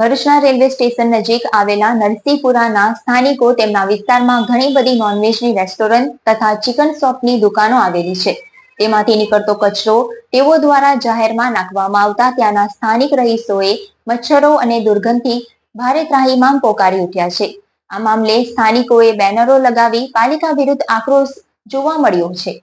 ભરૂચના railway station નજીક આવેલા નરસિંહપુરાના સ્થાનિકો તેમના વિસ્તારમાં ઘણી બધી નોનવેજની રેસ્ટોરન્ટ તથા ચિકન શોપની દુકાનો આવેલી છે. તેમાંથી નીકળતો કચરો તેઓ દ્વારા જાહેરમાં નાખવામાં આવતા ત્યાંના સ્થાનિક રહીશોએ મચ્છરો અને દુર્ગંધથી ભારે ત્રાહીમામ પોકારી ઉઠ્યા છે. આ મામલે સ્થાનિકોએ બેનરો લગાવી પાલિકા વિરુદ્ધ આક્રોશ જોવા મળ્યો છે.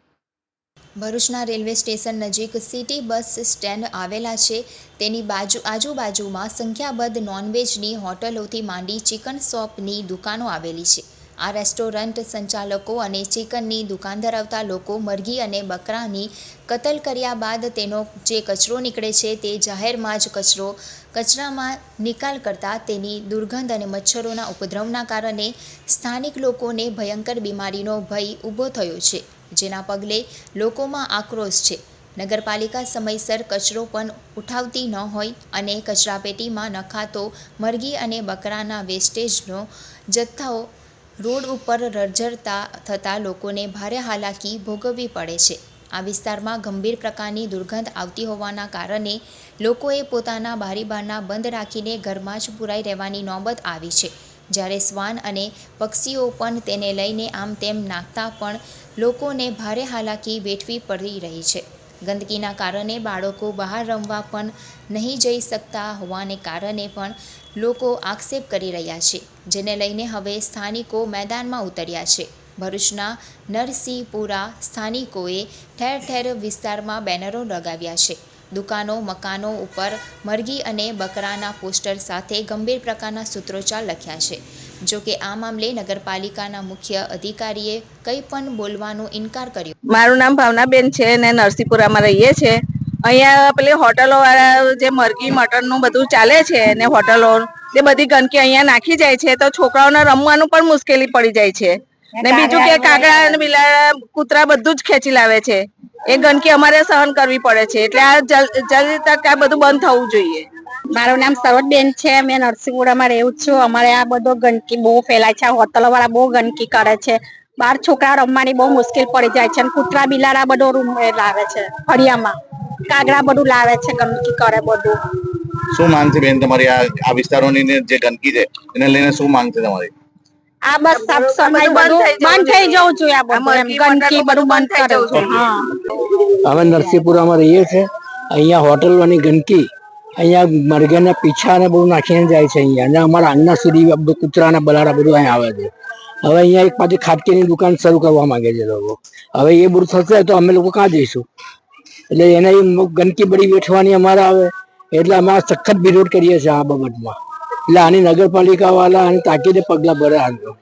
ભરૂચના રેલવે સ્ટેશન નજીક સિટી બસ સ્ટેન્ડ આવેલા છે. તેની બાજુ, આજુબાજુમાં સંખ્યાબંધ નોનવેજની હોટલોથી માંડી ચિકન શોપની દુકાનો આવેલી છે. આ રેસ્ટોરન્ટ સંચાલકો અને ચિકનની દુકાન ધરાવતા લોકો મરઘી અને બકરાની કતલ કર્યા બાદ તેનો જે કચરો નીકળે છે તે જાહેરમાં જ કચરો કચરામાં નિકાલ કરતા તેની દુર્ગંધ અને મચ્છરોના ઉપદ્રવના કારણે સ્થાનિક લોકોને ભયંકર બીમારીનો ભય ઊભો થયો છે, જેના પગલે લોકોમાં આક્રોશ છે. નગરપાલિકા સમયસર કચરો પણ ઉઠાવતી ન હોય અને કચરાપેટીમાં નખાતો મરઘી અને બકરાના વેસ્ટેજનો જથ્થાઓ રોડ ઉપર રઝળતા થતાં લોકોને ભારે હાલાકી ભોગવવી પડે છે. આ વિસ્તારમાં ગંભીર પ્રકારની દુર્ગંધ આવતી હોવાના કારણે લોકોએ પોતાના બારીબારણા બંધ રાખીને ઘરમાં જ પુરાઈ રહેવાની નોબત આવી છે. જ્યારે શ્વાન અને પક્ષીઓ પણ તેને લઈને આમ તેમ નાખતા પણ લોકોને ભારે હાલાકી વેઠવી પડી રહી છે. ગંદકીના કારણે બાળકો બહાર રમવા પણ નહીં જઈ શકતા હોવાને કારણે પણ લોકો આક્ષેપ કરી રહ્યા છે, જેને લઈને હવે સ્થાનિકો મેદાનમાં ઉતર્યા છે. ભરૂચના નરસિંહપુરા સ્થાનિકોએ ઠેર ઠેર વિસ્તારમાં બેનરો લગાવ્યા છે. દુકાનો, મકાનો ઉપર મરઘી અને બકરાના પોસ્ટર સાથે ગંભીર પ્રકારના સૂત્રોચ્ચાર લખ્યા છે. જો કે આ મામલે નગરપાલિકાના મુખ્ય અધિકારીએ કંઈ પણ બોલવાનો ઇનકાર કર્યો. મારું નામ ભાવનાબેન છે ને નરસિંહપુરામાં રહીએ છે. અહીંયા પેલી હોટલો વાળા જે મરઘી મટનનું બધું ચાલે છે ને હોટલો તે બધી ગંદકી અહીંયા નાખી જાય છે તો છોકરાઓને રમવાનું પણ મુશ્કેલી પડી જાય છે. ને બીજું કે કાગડા અને બિલાડા કૂતરા બધું જ ખેંચી લાવે છે. એ ગંદકી અમારે સહન કરવી પડે છે. એટલે આ જલ- જલ્દી તક આ બધું બંધ થવું જોઈએ. મારું નામ સરોજબેન છે મેં નરસિંહપુરામાં રહેવું છું. અમારે આ બધો ગંદકી બહુ ફેલાય છે હોટલો વાળા બહુ ગંદકી કરે છે. બાર છોકરા રમવાની બહુ મુશ્કેલ પડી જાય છે અને કૂતરા બિલાડા બધો રૂમ લાવે છે ફળિયામાં. કાગડા બધું લાવે છે ગંદકી કરે બધું. શું માંગ છે બેન તમારી? આ આ વિસ્તારોની જે ગંદકી છે એને લઈને શું માંગ છે તમારી? આ બસ સાફ સફાઈ બધું બધું બંધ થઈ જવું જોઈએ આ બધું એમ. ગંદકી બધું બંધ જવું જોઈએ. હા. અમે નરસિંહપુરામાં રહીએ છીએ. અહીંયા હોટલોની ગંદકી અહીંયા મરઘાના પીછાને બહુ નાખીને જાય છે અહીંયા. અને અમારા અન્ના સુધી બધું કૂતરાના બલારા બધું અહીંયા આવે છે. હવે અહીંયા એક પાછી ખાટકીની દુકાન શરૂ કરવા માંગે છે લોકો. હવે એ બધું થશે તો અમે લોકો કાં જઈશું? એટલે એને ગંદકી બળી વેઠવાની અમારે આવે એટલે અમે સખત વિરોધ કરીએ છીએ આ બાબતમાં. એટલે આની નગરપાલિકાવાળા અને આની તાકીદે પગલાં ભરે આગળ